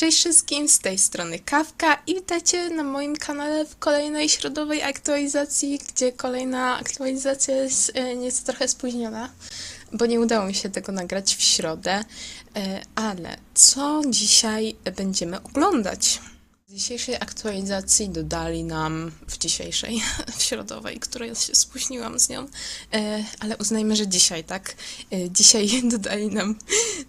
Cześć wszystkim, z tej strony Kawka i witajcie na moim kanale w kolejnej środowej aktualizacji, gdzie kolejna aktualizacja jest e, nieco trochę spóźniona, bo nie udało mi się tego nagrać w środę. E, ale co dzisiaj będziemy oglądać? W dzisiejszej aktualizacji dodali nam, w dzisiejszej, w środowej, której się spóźniłam z nią, e, ale uznajmy, że dzisiaj, tak? E, dzisiaj dodali nam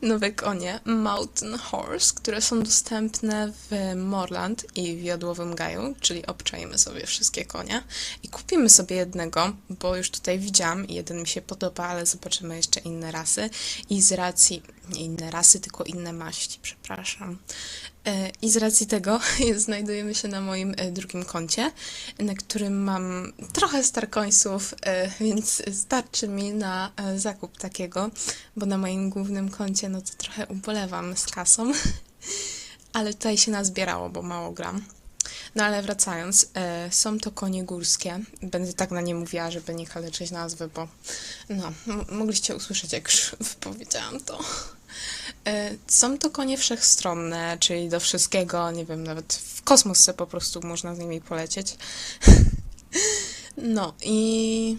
nowe konie Mountain Horse, które są dostępne w Morland i w Jodłowym Gaju, czyli obczajmy sobie wszystkie konie i kupimy sobie jednego, bo już tutaj widziałam jeden mi się podoba, ale zobaczymy jeszcze inne rasy i z racji, nie inne rasy, tylko inne maści, przepraszam. E, I z racji tego znajdujemy się na moim e, drugim koncie, na którym mam trochę starkońców, e, więc starczy mi na zakup takiego, bo na moim głównym koncie no to trochę ubolewam z kasą, ale tutaj się nazbierało, bo mało gram. No ale wracając, są to konie górskie. Będę tak na nie mówiła, żeby nie kaleczyć nazwy, bo no, mogliście usłyszeć, jak już wypowiedziałam to. E, Są to konie wszechstronne, czyli do wszystkiego, nie wiem, nawet w kosmos se po prostu można z nimi polecieć. No i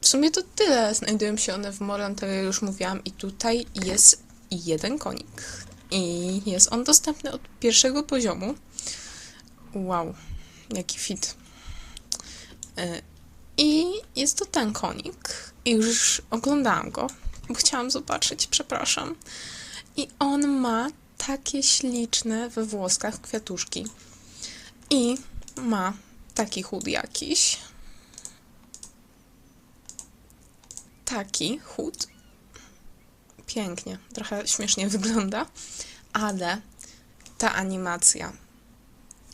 w sumie to tyle. Znajdują się one w Morland, tak jak już mówiłam, i tutaj jest jeden konik. I jest on dostępny od pierwszego poziomu. Wow, jaki fit. E, I jest to ten konik. I już oglądałam go, bo chciałam zobaczyć, przepraszam. I on ma takie śliczne we włoskach kwiatuszki. I ma taki chód jakiś. Taki chód. Pięknie, trochę śmiesznie wygląda, ale ta animacja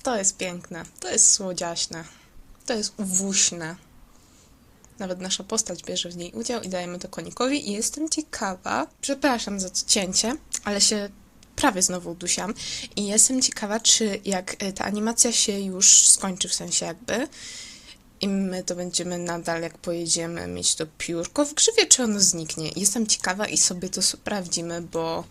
to jest piękne, to jest słodziaśne, to jest uwuśne. Nawet nasza postać bierze w niej udział i dajemy to konikowi i jestem ciekawa, przepraszam za to cięcie, ale się prawie znowu udusiłam i jestem ciekawa, czy jak y, ta animacja się już skończy, w sensie jakby, i my to będziemy nadal, jak pojedziemy, mieć to piórko w grzywie, czy ono zniknie. Jestem ciekawa i sobie to sprawdzimy, bo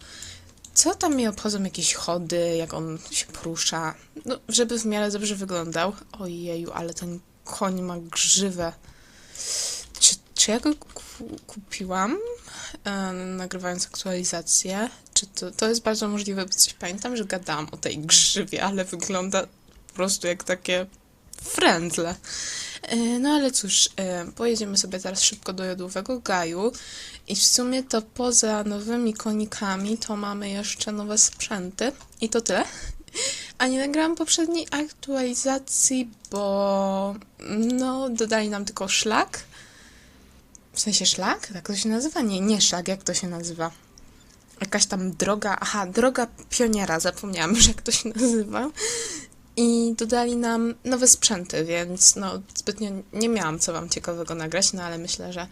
co tam mnie obchodzą jakieś chody, jak on się porusza, no, żeby w miarę dobrze wyglądał. Ojeju, ale ten koń ma grzywę. Czy, czy ja go ku- kupiłam, e, nagrywając aktualizację? Czy to, to jest bardzo możliwe, bo coś pamiętam, że gadałam o tej grzywie, ale wygląda po prostu jak takie frędzle. E, No ale cóż, e, pojedziemy sobie teraz szybko do jodłowego gaju i w sumie to poza nowymi konikami to mamy jeszcze nowe sprzęty i to tyle. A nie nagrałam poprzedniej aktualizacji, bo no dodali nam tylko szlak. W sensie szlak? Tak to się nazywa? Nie, nie szlak, jak to się nazywa? Jakaś tam droga, aha, droga pioniera, zapomniałam już jak to się nazywa. I dodali nam nowe sprzęty, więc no zbytnio nie miałam co wam ciekawego nagrać, no ale myślę, że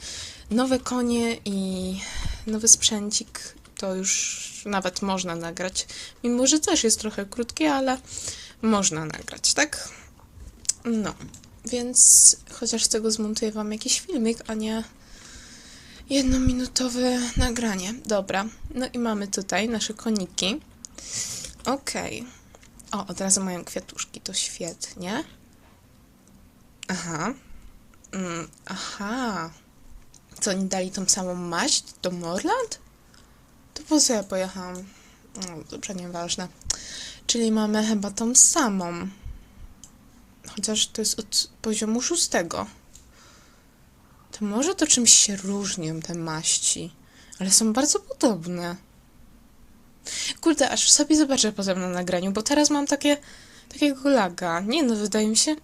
nowe konie i nowy sprzęcik to już nawet można nagrać. Mimo, że też jest trochę krótkie, ale można nagrać, tak? No, więc chociaż z tego zmontuję wam jakiś filmik, a nie jednominutowe nagranie. Dobra, no i mamy tutaj nasze koniki. Okej. O, od razu mają kwiatuszki, to świetnie. Aha. Mm, aha. Co, oni dali tą samą maść do Morland? Co ja pojechałam? No, dobrze, nieważne. Czyli mamy chyba tą samą. Chociaż to jest od poziomu szóstego. To może to czymś się różnią te maści, ale są bardzo podobne. Kurde, aż sobie zobaczę potem na nagraniu, bo teraz mam takie, takiego laga. Nie no, wydaje mi się,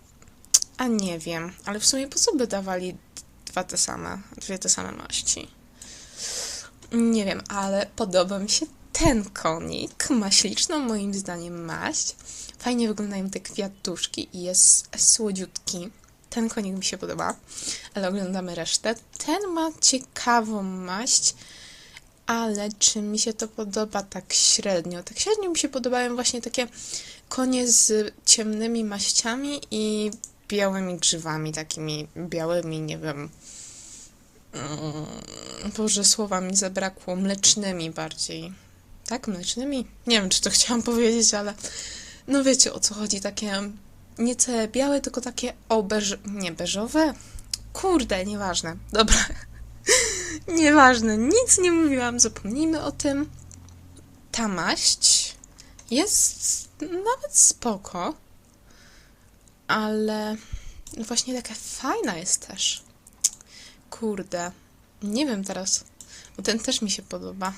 a nie wiem, ale w sumie po co by dawali dwa te same, dwie te same maści? Nie wiem, ale podoba mi się ten konik. Ma śliczną moim zdaniem maść. Fajnie wyglądają te kwiatuszki i jest słodziutki. Ten konik mi się podoba, ale oglądamy resztę. Ten ma ciekawą maść, ale czy mi się to podoba tak średnio? Tak średnio mi się podobają właśnie takie konie z ciemnymi maściami i białymi grzywami, takimi białymi, nie wiem. Mm, Boże, słowa mi zabrakło, mlecznymi bardziej. tak, mlecznymi. Nie wiem, czy to chciałam powiedzieć, ale no wiecie o co chodzi, takie nie całe białe, tylko takie obeż... nie beżowe? Kurde, nieważne. Dobra. nieważne, nic nie mówiłam, zapomnijmy o tym. Ta maść jest nawet spoko, ale właśnie taka fajna jest też. Kurde, nie wiem teraz, bo ten też mi się podoba.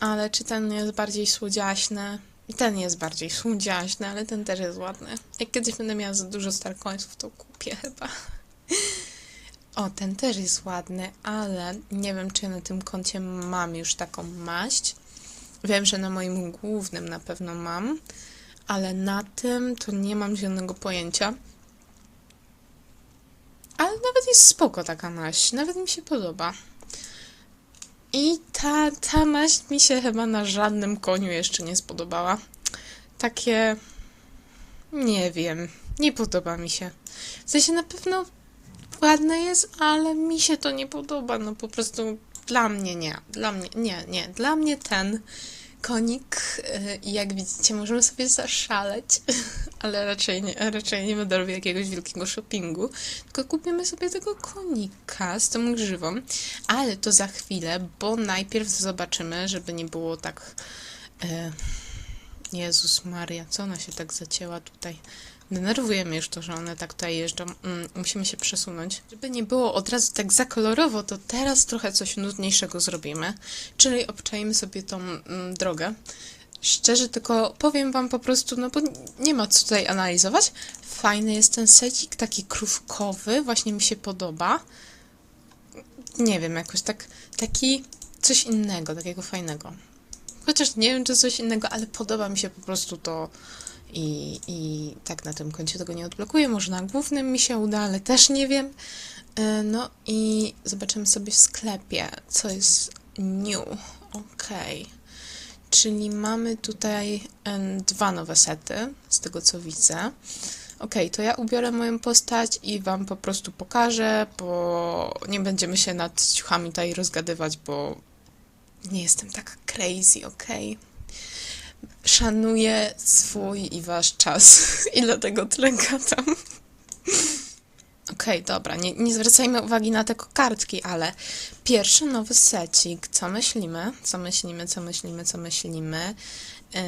Ale czy ten jest bardziej słodziaśny? Ten jest bardziej słodziaśny, ale ten też jest ładny. Jak kiedyś będę miała za dużo starkońców, to kupię chyba. O, ten też jest ładny, ale nie wiem, czy na tym koncie mam już taką maść. Wiem, że na moim głównym na pewno mam, ale na tym to nie mam zielonego pojęcia. Ale nawet jest spoko taka maść, nawet mi się podoba. I ta, ta maść mi się chyba na żadnym koniu jeszcze nie spodobała. Takie. Nie wiem. Nie podoba mi się. W sensie na pewno ładne jest, ale mi się to nie podoba. No po prostu dla mnie nie. Dla mnie nie, nie. Dla mnie ten konik y, jak widzicie możemy sobie zaszaleć, ale raczej nie, raczej nie będę robić jakiegoś wielkiego shoppingu, tylko kupimy sobie tego konika z tą grzywą, ale to za chwilę, bo najpierw zobaczymy, żeby nie było tak... E, Jezus Maria, co ona się tak zacięła tutaj? Denerwuje mnie już to, że one tak tutaj jeżdżą. Mm, musimy się przesunąć. Żeby nie było od razu tak za kolorowo, to teraz trochę coś nudniejszego zrobimy. Czyli obczajmy sobie tą mm, drogę. Szczerze tylko powiem wam po prostu, no bo nie ma co tutaj analizować. Fajny jest ten secik, taki krówkowy, właśnie mi się podoba. Nie wiem, jakoś tak, taki coś innego, takiego fajnego. Chociaż nie wiem, czy coś innego, ale podoba mi się po prostu to i, i tak na tym koncie tego nie odblokuję. Może na głównym mi się uda, ale też nie wiem. E, no i zobaczymy sobie w sklepie, co jest new. Ok. Czyli mamy tutaj dwa nowe sety, z tego co widzę. Ok, to ja ubiorę moją postać i Wam po prostu pokażę, bo nie będziemy się nad ciuchami tutaj rozgadywać, bo nie jestem taka crazy, ok? Szanuję swój i wasz czas i dlatego tyle gadam. Okej, okay, dobra, nie, nie zwracajmy uwagi na te kartki, ale pierwszy nowy secik. Co myślimy? Co myślimy, co myślimy, co myślimy? Eee,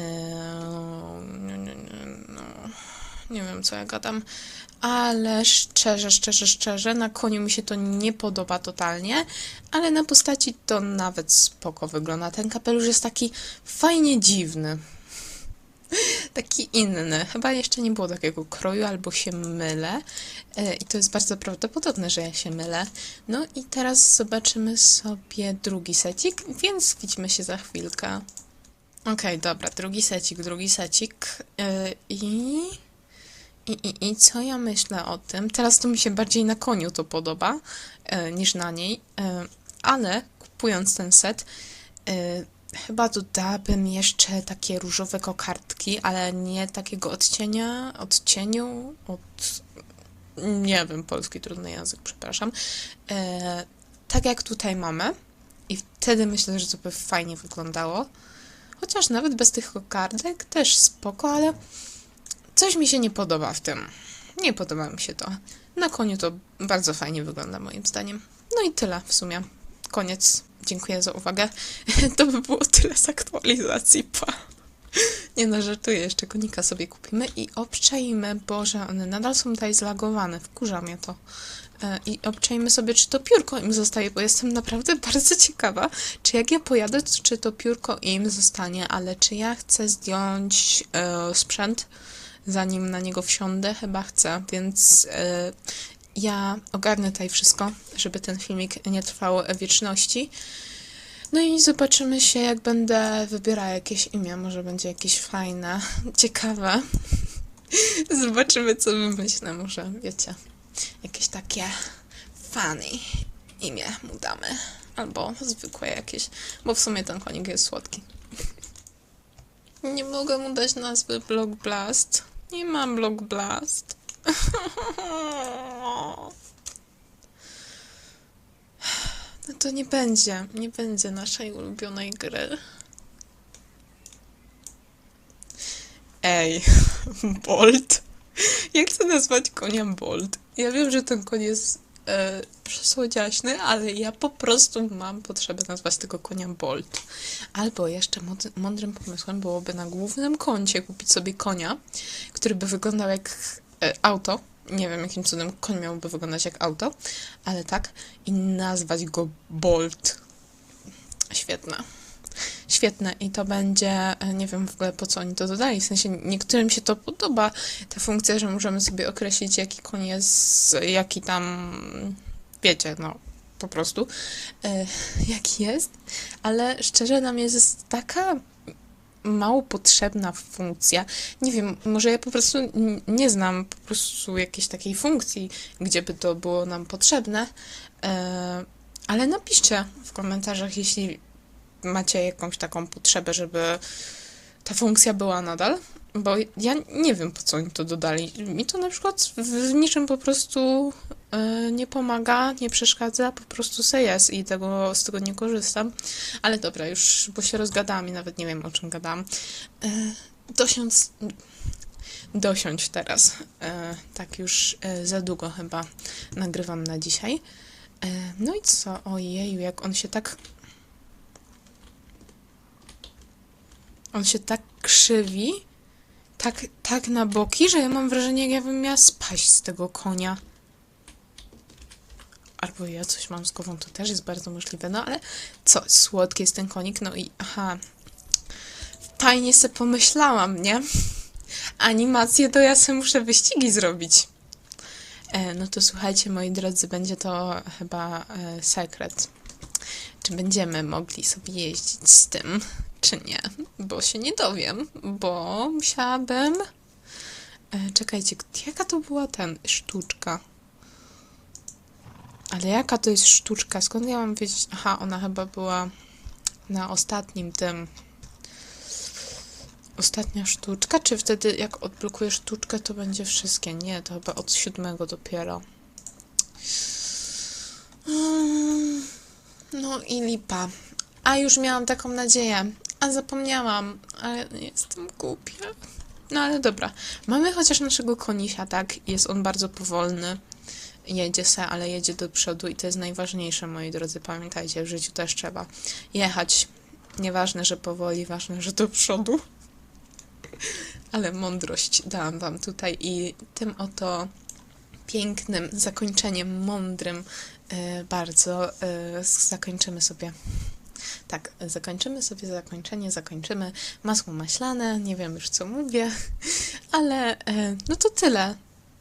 no, nie wiem, co ja gadam, ale szczerze, szczerze, szczerze, na koniu mi się to nie podoba totalnie, ale na postaci to nawet spoko wygląda. Ten kapelusz jest taki fajnie dziwny. Taki inny. Chyba jeszcze nie było takiego kroju, albo się mylę. E, I to jest bardzo prawdopodobne, że ja się mylę. No i teraz zobaczymy sobie drugi secik, więc widzimy się za chwilkę. Okej, okay, dobra, drugi secik, drugi secik. Yy, I i, i, I co ja myślę o tym? Teraz to mi się bardziej na koniu to podoba e, niż na niej, e, ale kupując ten set, e, chyba dodałabym jeszcze takie różowe kokardki, ale nie takiego odcienia, odcieniu, od... nie wiem, polski trudny język, przepraszam. E, tak jak tutaj mamy i wtedy myślę, że to by fajnie wyglądało. Chociaż nawet bez tych kokardek też spoko, ale Coś mi się nie podoba w tym. Nie podoba mi się to. Na koniu to bardzo fajnie wygląda moim zdaniem. No i tyle w sumie. Koniec. Dziękuję za uwagę. To by było tyle z aktualizacji. Pa. Nie no, żartuję, jeszcze konika sobie kupimy i obczajmy, Boże, one nadal są tutaj zlagowane, wkurza mnie to. E, I obczajmy sobie, czy to piórko im zostaje, bo jestem naprawdę bardzo ciekawa, czy jak ja pojadę, czy to piórko im zostanie, ale czy ja chcę zdjąć e, sprzęt, zanim na niego wsiądę, chyba chcę, więc yy, ja ogarnę tutaj wszystko, żeby ten filmik nie trwał wieczności. No i zobaczymy się, jak będę wybierała jakieś imię, może będzie jakieś fajne, ciekawe. Zobaczymy, co wymyślę, może, wiecie, jakieś takie funny imię mu damy. Albo zwykłe jakieś, bo w sumie ten konik jest słodki. Nie mogę mu dać nazwy Block Blast. Nie mam Block Blast. No to nie będzie, nie będzie naszej ulubionej gry. Ej, Bolt. Jak chcę nazwać konia Bolt? Ja wiem, że ten koń jest e, przesłodziaśny, ale ja po prostu mam potrzebę nazwać tego konia Bolt. Albo jeszcze mądrym pomysłem byłoby na głównym koncie kupić sobie konia, który by wyglądał jak auto. Nie wiem, jakim cudem koń miałby wyglądać jak auto, ale tak. I nazwać go Bolt. Świetne. Świetne i to będzie, e, nie wiem w ogóle po co oni to dodali, w sensie niektórym się to podoba, ta funkcja, że możemy sobie określić jaki koń jest, jaki tam, wiecie, no po prostu, e, jaki jest, ale szczerze mnie jest taka mało potrzebna funkcja. Nie wiem, może ja po prostu nie znam po prostu jakiejś takiej funkcji, gdzie by to było nam potrzebne, e, ale napiszcie w komentarzach, jeśli macie jakąś taką potrzebę, żeby ta funkcja była nadal, bo ja nie wiem, po co oni to dodali. Mi to na przykład w niczym po prostu nie pomaga, nie przeszkadza, po prostu se jest i tego, z tego nie korzystam. Ale dobra, już, bo się rozgadałam i nawet nie wiem, o czym gadałam. E, dosiądź, dosiądź teraz. E, tak już e, za długo chyba nagrywam na dzisiaj. E, no i co? Ojeju, jak on się tak On się tak krzywi, tak, tak na boki, że ja mam wrażenie, jakbym miała spaść z tego konia. Albo ja coś mam z głową, to też jest bardzo możliwe. No ale co, słodki jest ten konik, no i aha. Fajnie sobie pomyślałam, nie? Animację to ja sobie muszę wyścigi zrobić. E, no to słuchajcie, moi drodzy, będzie to chyba e, sekret. Czy będziemy mogli sobie jeździć z tym, czy nie? Bo się nie dowiem, bo musiałabym. E, czekajcie, jaka to była ten sztuczka? Ale jaka to jest sztuczka? Skąd ja mam wiedzieć? Aha, ona chyba była na ostatnim tym. Ostatnia sztuczka? Czy wtedy, jak odblokujesz sztuczkę, to będzie wszystkie? Nie, to chyba od siódmego dopiero. Mm, No i lipa. A już miałam taką nadzieję. A zapomniałam, ale jestem głupia. No ale dobra. Mamy chociaż naszego konisia, tak? Jest on bardzo powolny. Jedzie se, ale jedzie do przodu i to jest najważniejsze, moi drodzy. Pamiętajcie, w życiu też trzeba jechać. Nieważne, że powoli, ważne, że do przodu. Ale mądrość dałam wam tutaj i tym oto pięknym zakończeniem, mądrym e, bardzo e, zakończymy sobie. Tak, zakończymy sobie zakończenie, zakończymy masło maślane, nie wiem już co mówię, ale e, no to tyle.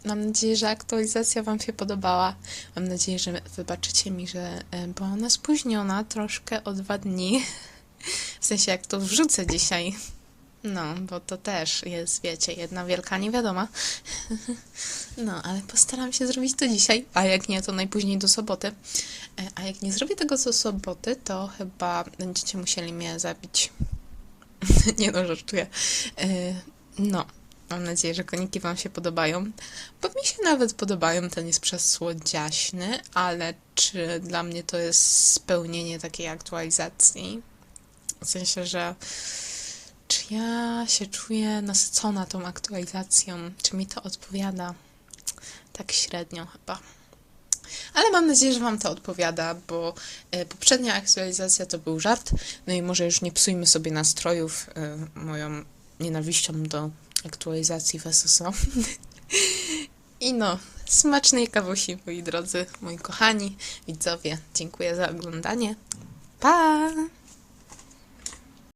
Mam nadzieję, że aktualizacja Wam się podobała. Mam nadzieję, że wybaczycie mi, że e, była ona spóźniona troszkę o dwa dni. W sensie, jak to wrzucę dzisiaj. No, bo to też jest, wiecie, jedna wielka niewiadoma. No, ale postaram się zrobić to dzisiaj, a jak nie, to najpóźniej do soboty. E, A jak nie zrobię tego do soboty, to chyba będziecie musieli mnie zabić. nie no, żartuję. E, No, mam nadzieję, że koniki Wam się podobają, bo mi się nawet podobają, ten jest przesłodziaśny, ale czy dla mnie to jest spełnienie takiej aktualizacji? W sensie, że czy ja się czuję nasycona tą aktualizacją? Czy mi to odpowiada? Tak średnio chyba. Ale mam nadzieję, że Wam to odpowiada, bo e, poprzednia aktualizacja to był żart. No i może już nie psujmy sobie nastrojów e, moją nienawiścią do aktualizacji SSO. I no, smacznej kawusi, moi drodzy, moi kochani widzowie. Dziękuję za oglądanie. Pa!